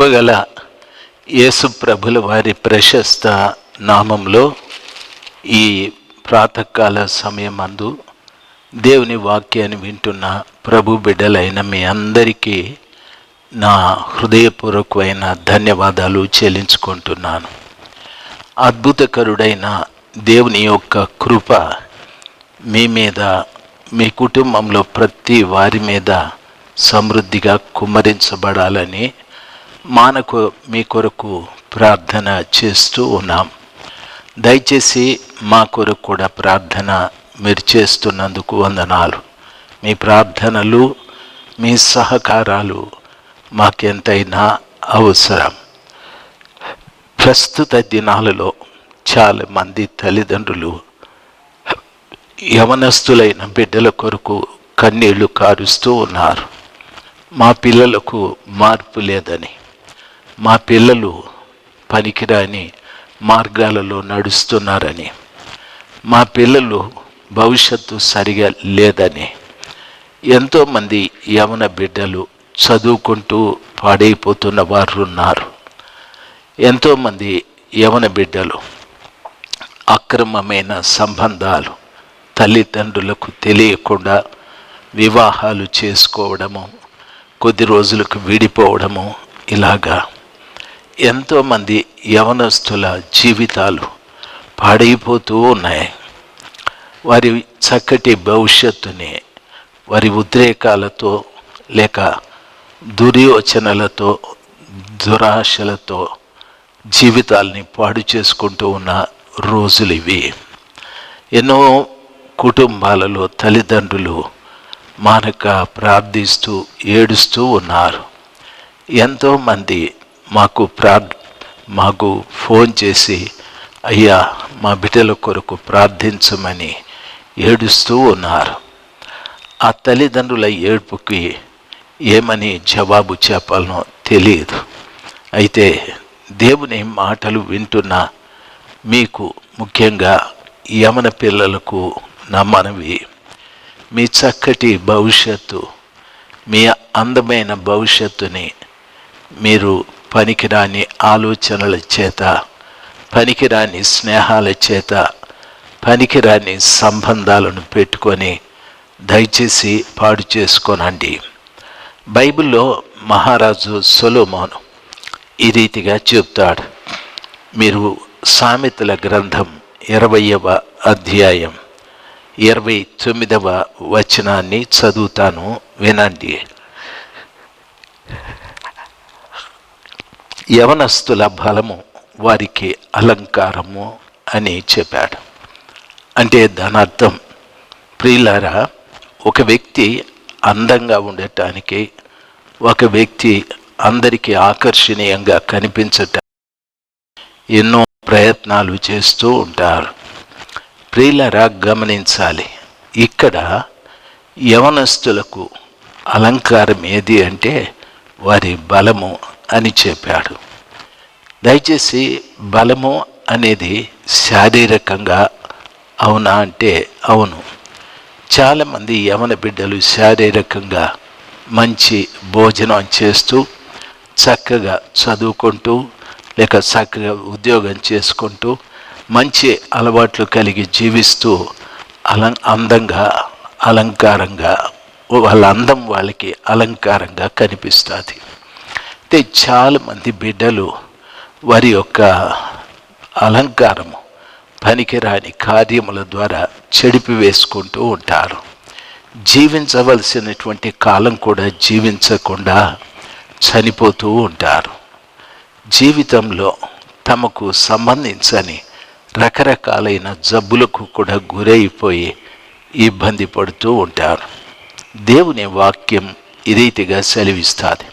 కృపగల యేసు ప్రభుల వారి ప్రశస్త నామంలో ఈ ప్రాతకాల సమయం అందు దేవుని వాక్యాన్ని వింటున్న ప్రభు బిడ్డలైన మీ అందరికీ నా హృదయపూర్వకమైన ధన్యవాదాలు చెల్లించుకుంటున్నాను. అద్భుతకరుడైన దేవుని యొక్క కృప మీ మీద మీ కుటుంబంలో ప్రతి వారి మీద సమృద్ధిగా కుమ్మరించబడాలని మానకు మీ కొరకు ప్రార్థన చేస్తూ ఉన్నాం. దయచేసి మా కొరకు కూడా ప్రార్థన మీరు చేస్తున్నందుకు వందనాలు. మీ ప్రార్థనలు మీ సహకారాలు మాకెంతైనా అవసరం. ప్రస్తుత దినాలలో చాలా మంది తల్లిదండ్రులు యవనస్తులైన బిడ్డల కొరకు కన్నీళ్ళు కారుస్తూ ఉన్నారు. మా పిల్లలకు మార్పు లేదని మా పిల్లలు పనికిరాని మార్గాలలో నడుస్తున్నారని. మా పిల్లలు భవిష్యత్తు సరిగా లేదని. ఎంతోమంది యవన బిడ్డలు చదువుకుంటూ పాడైపోతున్న వారు ఉన్నారు ఎంతోమంది యవన బిడ్డలు అక్రమమైన సంబంధాలు తల్లిదండ్రులకు తెలియకుండా వివాహాలు చేసుకోవడము కొద్ది రోజులకు విడిపోవడము ఇలాగా ఎంతోమంది యవనస్తుల జీవితాలు పాడైపోతూ ఉన్నాయి. వారి చక్కటి భవిష్యత్తుని వారి ఉద్రేకాలతో లేక దుర్యోచనలతో దురాశలతో జీవితాల్ని పాడు చేసుకుంటూ ఉన్న రోజులు ఇవి. ఎన్నో కుటుంబాలలో తల్లిదండ్రులు మానక ప్రార్థిస్తూ ఏడుస్తూ ఉన్నారు. ఎంతోమంది మాకు ప్రార్ మాకు ఫోన్ చేసి అయ్యా మా బిడ్డల కొరకు ప్రార్థించమని ఏడుస్తూ ఉన్నారు. ఆ తల్లిదండ్రుల ఏడుపుకి ఏమని జవాబు చెప్పాలనో తెలియదు. అయితే దేవుని మాటలు వింటున్న మీకు ముఖ్యంగా యమన పిల్లలకు నా మనవి. మీ చక్కటి భవిష్యత్తు మీ అందమైన భవిష్యత్తుని మీరు పనికిరాని ఆలోచనల చేత పనికిరాని స్నేహాల చేత పనికిరాని సంబంధాలను పెట్టుకొని దయచేసి పాడు చేసుకోనండి. బైబిల్లో మహారాజు సొలోమోను ఈ రీతిగా చెప్తాడు. మీరు సామెతల గ్రంథం ఇరవయవ అధ్యాయం ఇరవై తొమ్మిదవ వచనాన్ని చదువుతాను వినండి. యవనస్తుల బలము వారికి అలంకారము అని చెప్పాడు. అంటే దాని అర్థం ప్రియులారా ఒక వ్యక్తి అందంగా ఉండటానికి ఒక వ్యక్తి అందరికీ ఆకర్షణీయంగా కనిపించట ఎన్నో ప్రయత్నాలు చేస్తూ ఉంటారు. ప్రియులరా గమనించాలి. ఇక్కడ యవనస్తులకు అలంకారం ఏది అంటే వారి బలము అని చెప్పాడు. దయచేసి బలము అనేది శారీరకంగా అవునా అంటే అవును. చాలామంది యమన బిడ్డలు శారీరకంగా మంచి భోజనం చేస్తూ చక్కగా చదువుకుంటూ లేక చక్కగా ఉద్యోగం చేసుకుంటూ మంచి అలవాట్లు కలిగి జీవిస్తూ అలం అందంగా అలంకారంగా వాళ్ళ అందం వాళ్ళకి అలంకారంగా కనిపిస్తుంది. అయితే చాలామంది బిడ్డలు వారి యొక్క అలంకారము పనికిరాని కార్యముల ద్వారా చెడిపి వేసుకుంటూ ఉంటారు. జీవించవలసినటువంటి కాలం కూడా జీవించకుండా చనిపోతూ ఉంటారు. జీవితంలో తమకు సంబంధించని రకరకాలైన జబ్బులకు కూడా గురైపోయి ఇబ్బంది పడుతూ ఉంటారు. దేవుని వాక్యం ఈ రీతిగా సెలవిస్తుంది.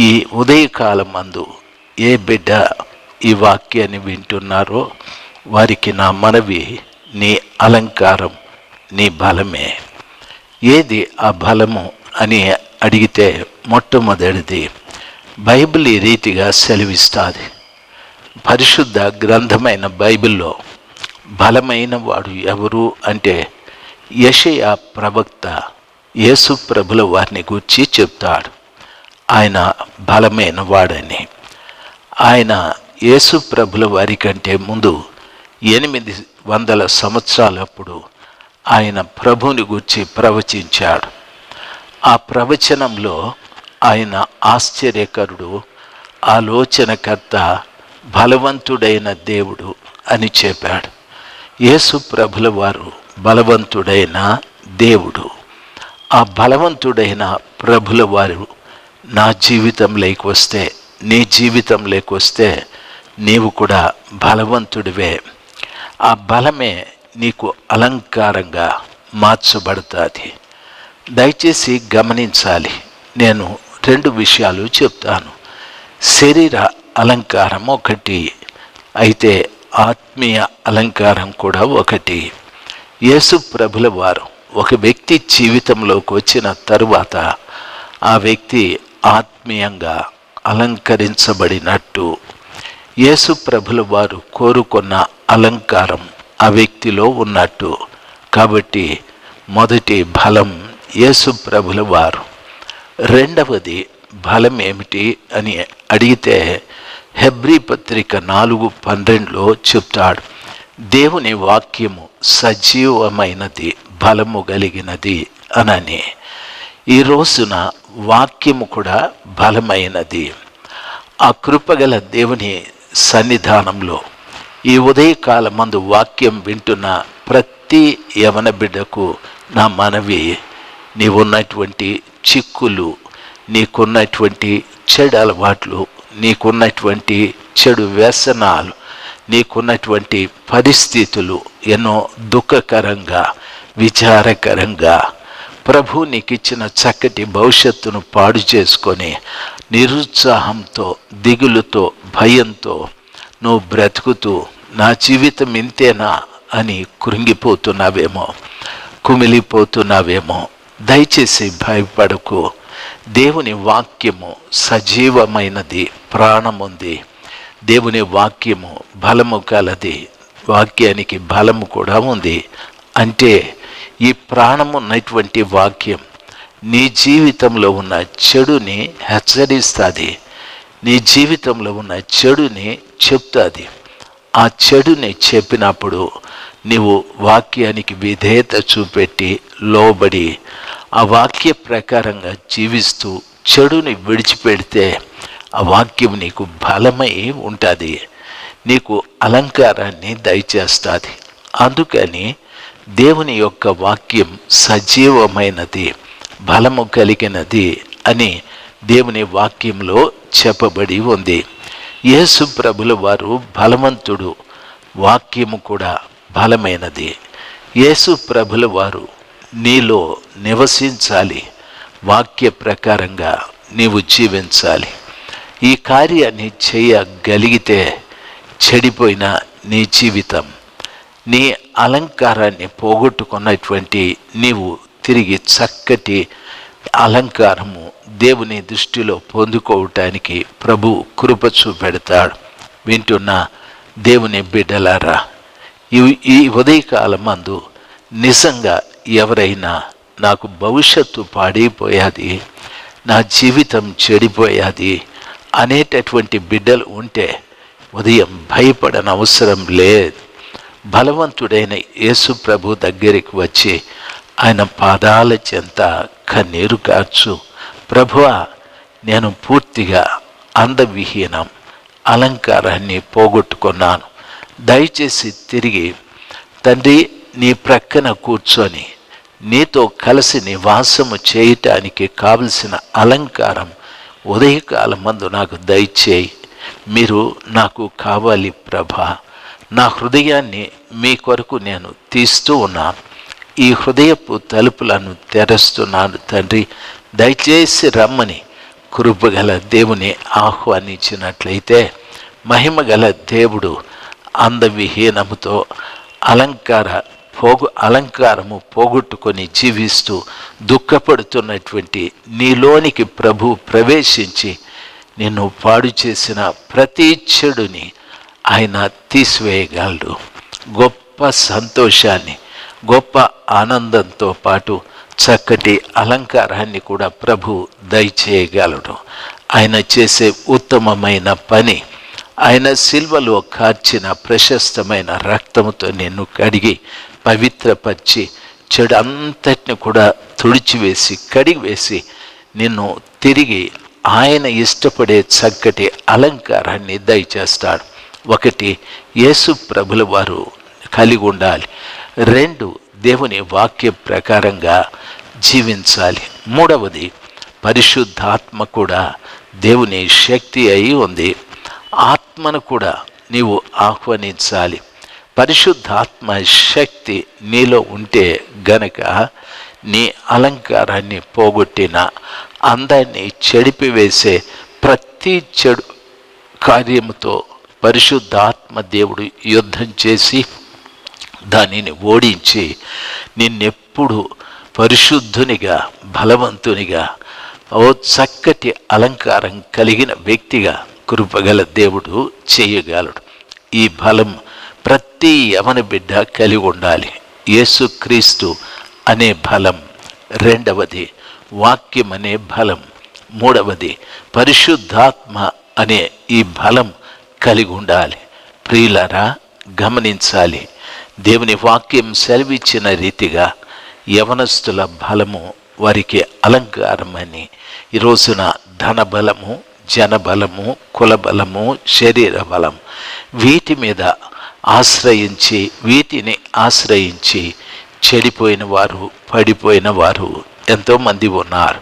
ఈ ఉదయకాలం మందు ఏ బిడ్డ ఈ వాక్యాన్ని వింటున్నారో వారికి నా మనవి నీ అలంకారం నీ బలమే. ఏది ఆ బలము అని అడిగితే మొట్టమొదటిది బైబిల్ ఈ రీతిగా సెలవిస్తుంది. పరిశుద్ధ గ్రంథమైన బైబిల్లో బలమైన వాడు ఎవరు అంటే యషయ ప్రవక్త యేసు ప్రభుల వారిని గూర్చి చెప్తాడు. ఆయన బలమైన వాడని. ఆయన యేసు ప్రభుల వారి కంటే ముందు ఎనిమిది వందల సంవత్సరాలప్పుడు ఆయన ప్రభుని గురించి ప్రవచించాడు. ఆ ప్రవచనంలో ఆయన ఆశ్చర్యకరుడు ఆలోచనకర్త బలవంతుడైన దేవుడు అని చెప్పాడు. యేసు ప్రభుల వారు బలవంతుడైన దేవుడు. ఆ బలవంతుడైన ప్రభుల వారు నా జీవితంలోకి వస్తే నీ జీవితంలోకి వస్తే నీవు కూడా బలవంతుడివే. ఆ బలమే నీకు అలంకారంగా మార్చబడుతుంది. దయచేసి గమనించాలి. నేను రెండు విషయాలు చెప్తాను. శరీర అలంకారం ఒకటి అయితే ఆత్మీయ అలంకారం కూడా ఒకటి. యేసు ప్రభుల వారు ఒక వ్యక్తి జీవితంలోకి వచ్చిన తరువాత ఆ వ్యక్తి ఆత్మీయంగా అలంకరించబడినట్టు యేసు ప్రభుల వారు కోరుకున్న అలంకారం ఆ వ్యక్తిలో ఉన్నట్టు. కాబట్టి మొదటి బలం యేసు ప్రభుల వారు. రెండవది బలం ఏమిటి అని అడిగితే హెబ్రీ పత్రిక నాలుగు పన్నెండులో చెప్తాడు. దేవుని వాక్యము సజీవమైనది బలము కలిగినది అనని. ఈ రోజున వాక్యము కూడా బలమైనది. ఆ కృపగల దేవుని సన్నిధానంలో ఈ ఉదయకాలమందు వాక్యం వింటున్న ప్రతి యవన బిడ్డకు నా మనవి నీవున్నటువంటి చిక్కులు నీకున్నటువంటి చెడు అలవాట్లు నీకున్నటువంటి చెడు వ్యసనాలు నీకున్నటువంటి పరిస్థితులు ఎన్నో దుఃఖకరంగా విచారకరంగా ప్రభు నీకు ఇచ్చిన చక్కటి భవిష్యత్తును పాడు చేసుకొని నిరుత్సాహంతో దిగులుతో భయంతో నువ్వు బ్రతుకుతూ నా జీవితం ఇంతేనా అని కృంగిపోతున్నావేమో కుమిలిపోతున్నావేమో దయచేసి భయపడకు. దేవుని వాక్యము సజీవమైనది ప్రాణముంది. దేవుని వాక్యము బలము కలది వాక్యానికి బలము కూడా ఉంది. అంటే ఈ ప్రాణము ఉన్నటువంటి వాక్యం నీ జీవితంలో ఉన్న చెడుని హెచ్చరిస్తుంది. నీ జీవితంలో ఉన్న చెడుని చెప్తుంది. ఆ చెడుని చెప్పినప్పుడు నీవు వాక్యానికి విధేయత చూపెట్టి లోబడి ఆ వాక్య ప్రకారంగా జీవిస్తూ చెడుని విడిచిపెడితే ఆ వాక్యం నీకు బలమై ఉంటుంది. నీకు అలంకారాన్ని దయచేస్తుంది. అందుకని దేవుని యొక్క వాక్యం సజీవమైనది బలము కలిగినది అని దేవుని వాక్యంలో చెప్పబడి ఉంది. యేసు ప్రభుల వారు బలవంతుడు వాక్యము కూడా బలమైనది. యేసు ప్రభుల వారు నీలో నివసించాలి వాక్య ప్రకారంగా నీవు జీవించాలి. ఈ కార్యాన్ని చేయగలిగితే చెడిపోయిన నీ జీవితం నీ అలంకారాన్ని పోగొట్టుకున్నటువంటి నీవు తిరిగి చక్కటి అలంకారము దేవుని దృష్టిలో పొందుకోవటానికి ప్రభు కృప చూపెడతాడు. వింటున్న దేవుని బిడ్డలారా ఈ ఈ ఉదయకాలం మందు నిజంగా ఎవరైనా నాకు భవిష్యత్తు పాడైపోయాది నా జీవితం చెడిపోయాది అనేటటువంటి బిడ్డలు ఉంటే ఉదయం భయపడనవసరం లేదు. బలవంతుడైన యేసు ప్రభు దగ్గరికి వచ్చి ఆయన పాదాల చెంత కన్నీరు కార్చు ప్రభువా నేను పూర్తిగా అందవిహీనం అలంకారాన్ని పోగొట్టుకున్నాను. దయచేసి తిరిగి తండ్రి నీ ప్రక్కన కూర్చొని నీతో కలిసి నివాసము చేయటానికి కావలసిన అలంకారం ఉదయకాలం మందు నాకు దయచేయి. మీరు నాకు కావాలి ప్రభా. నా హృదయాన్ని మీ కొరకు నేను తీస్తూ ఉన్నాను. ఈ హృదయపు తలుపులను తెరుస్తున్నాను తండ్రి. దయచేసి రమ్మని కృపగల దేవుని ఆహ్వానించినట్లయితే మహిమగల దేవుడు అందవిహీనముతో అలంకార పోగు అలంకారము పోగొట్టుకొని జీవిస్తూ దుఃఖపడుతున్నటువంటి నీలోనికి ప్రభు ప్రవేశించి నిన్ను పాడు చేసిన ప్రతి చెడుని ఆయన తీసివేయగలడు. గొప్ప సంతోషాన్ని గొప్ప ఆనందంతో పాటు చక్కటి అలంకారాన్ని కూడా ప్రభు దయచేయగలడు. ఆయన చేసే ఉత్తమమైన పని ఆయన సిల్వలో కార్చిన ప్రశస్తమైన రక్తముతో నిన్ను కడిగి పవిత్రపరిచి చెడు అంతటిని కూడా తుడిచివేసి కడిగివేసి నిన్ను తిరిగి ఆయన ఇష్టపడే చక్కటి అలంకారాన్ని దయచేస్తాడు. ఒకటి యేసు ప్రభుల వారు కలిగి ఉండాలి. రెండు దేవుని వాక్య ప్రకారంగా జీవించాలి. మూడవది పరిశుద్ధాత్మ కూడా దేవుని శక్తి అయి ఉంది. ఆత్మను కూడా నీవు ఆహ్వానించాలి. పరిశుద్ధాత్మ శక్తి నీలో ఉంటే గనక నీ అలంకారాన్ని పోగొట్టిన అందాన్ని చెడిపివేసే ప్రతి చెడు కార్యముతో పరిశుద్ధాత్మ దేవుడు యుద్ధం చేసి దానిని ఓడించి నిన్నెప్పుడు పరిశుద్ధునిగా బలవంతునిగా ఓ చక్కటి అలంకారం కలిగిన వ్యక్తిగా కృపగల దేవుడు చేయగలడు. ఈ బలం ప్రతి యవన బిడ్డ కలిగి ఉండాలి. యేసుక్రీస్తు అనే బలం రెండవది వాక్యం అనే బలం మూడవది పరిశుద్ధాత్మ అనే ఈ బలం కలిగి ఉండాలి. ప్రియులరా గమనించాలి. దేవుని వాక్యం సెలవిచ్చిన రీతిగా యవనస్తుల బలము వారికి అలంకారమని ఈ రోజున ధన బలము జనబలము కులబలము శరీర బలం వీటి మీద ఆశ్రయించి వీటిని ఆశ్రయించి చెడిపోయిన వారు పడిపోయిన వారు ఎంతోమంది ఉన్నారు.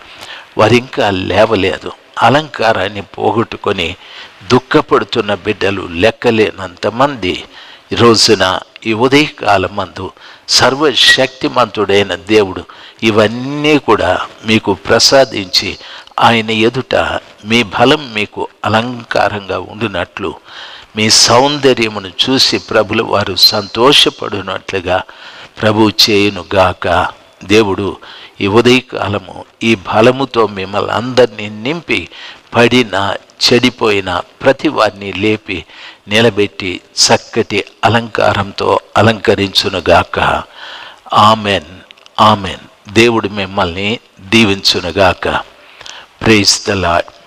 వారు ఇంకా లేవలేదు. అలంకారాన్ని పోగొట్టుకొని దుఃఖపడుతున్న బిడ్డలు లెక్కలేనంతమంది రోజున ఈ ఉదయకాలం మందు సర్వశక్తిమంతుడైన దేవుడు ఇవన్నీ కూడా మీకు ప్రసాదించి ఆయన ఎదుట మీ బలం మీకు అలంకారంగా ఉండినట్లు మీ సౌందర్యమును చూసి ప్రభులు వారు సంతోషపడినట్లుగా ప్రభు చేయునుగాక. దేవుడు ఈ ఉదయకాలము ఈ బలముతో మిమ్మల్ని అందరినీ నింపి పడిన చెడిపోయిన ప్రతి వారిని లేపి నిలబెట్టి చక్కటి అలంకారంతో అలంకరించునుగాక. Amen amen. దేవుడు మిమ్మల్ని దీవించునుగాక. Praise the lord